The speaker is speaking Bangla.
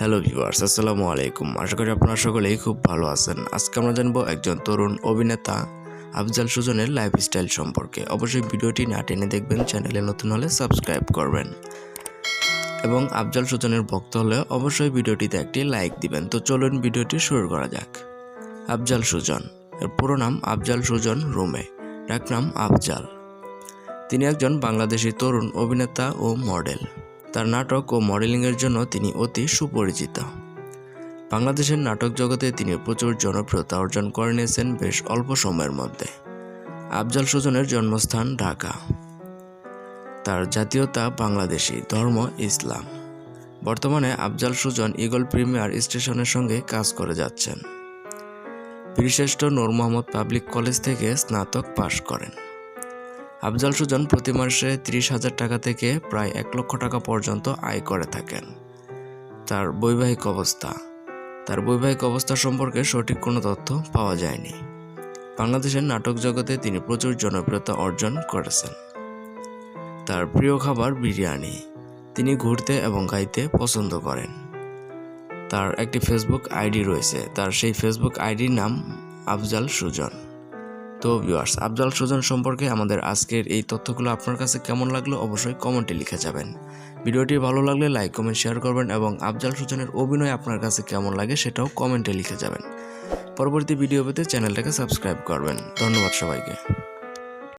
হ্যালো ভিউয়ার্স আসসালামু আলাইকুম। আশা করি আপনারা সকলেই খুব ভালো আছেন। আজকে আমরা জানব একজন তরুণ অভিনেতা আফজাল সুজনের লাইফস্টাইল সম্পর্কে। অবশ্যই ভিডিওটি না টেনে দেখবেন, চ্যানেলে নতুন হলে সাবস্ক্রাইব করবেন। এবং আফজাল সুজনের ভক্ত হলে অবশ্যই ভিডিওটিতে একটি লাইক দিবেন। তো চলুন ভিডিওটি শুরু করা যাক। আফজাল সুজন, এর পুরো নাম আফজাল সুজন রুমে, ডাকনাম আফজাল। তিনি একজন বাংলাদেশি তরুণ অভিনেতা ও মডেল তার নাটক ও মডেলিংয়ের জন্য তিনি অতি সুপরিচিত। বাংলাদেশের নাটক জগতে তিনি প্রচুর জনপ্রিয়তা অর্জন করে নিয়েছেন বেশ অল্প সময়ের মধ্যে। আফজাল সুজনের জন্মস্থান ঢাকা। তার জাতীয়তা বাংলাদেশি, ধর্ম ইসলাম। বর্তমানে আফজাল সুজন ইগল প্রিমিয়ার স্টেশনের সঙ্গে কাজ করে যাচ্ছেন। বীরশ্রেষ্ঠ নূর মোহাম্মদ পাবলিক কলেজ থেকে স্নাতক পাশ করেন। আফজাল সুজন প্রতি মাসে ত্রিশ হাজার টাকা থেকে প্রায় এক লক্ষ টাকা পর্যন্ত আয় করে থাকেন। তার বৈবাহিক অবস্থা। তার বৈবাহিক অবস্থা সম্পর্কে সঠিক কোনো তথ্য পাওয়া যায়নি। বাংলাদেশের নাটক জগতে তিনি প্রচুর জনপ্রিয়তা অর্জন করেছেন। তার প্রিয় খাবার বিরিয়ানি। তিনি ঘুরতে এবং গাইতে পছন্দ করেন। তার একটি ফেসবুক আইডি রয়েছে। তার সেই ফেসবুক আইডির নাম আফজাল সুজন। তো ভিউয়ার্স আফজাল সুজন সম্পর্কে আমাদের আজকের এই তথ্যগুলো আপনার কাছে কেমন লাগল অবশ্যই কমেন্টে লিখে যাবেন। ভিডিওটি ভালো লাগলে লাইক কমেন্ট শেয়ার করবেন এবং আফজাল সুজনের অভিনয় আপনার কাছে কেমন লাগে সেটাও কমেন্টে লিখে যাবেন। পরবর্তী ভিডিও পেতে চ্যানেলটাকে সাবস্ক্রাইব করবেন। ধন্যবাদ সবাইকে।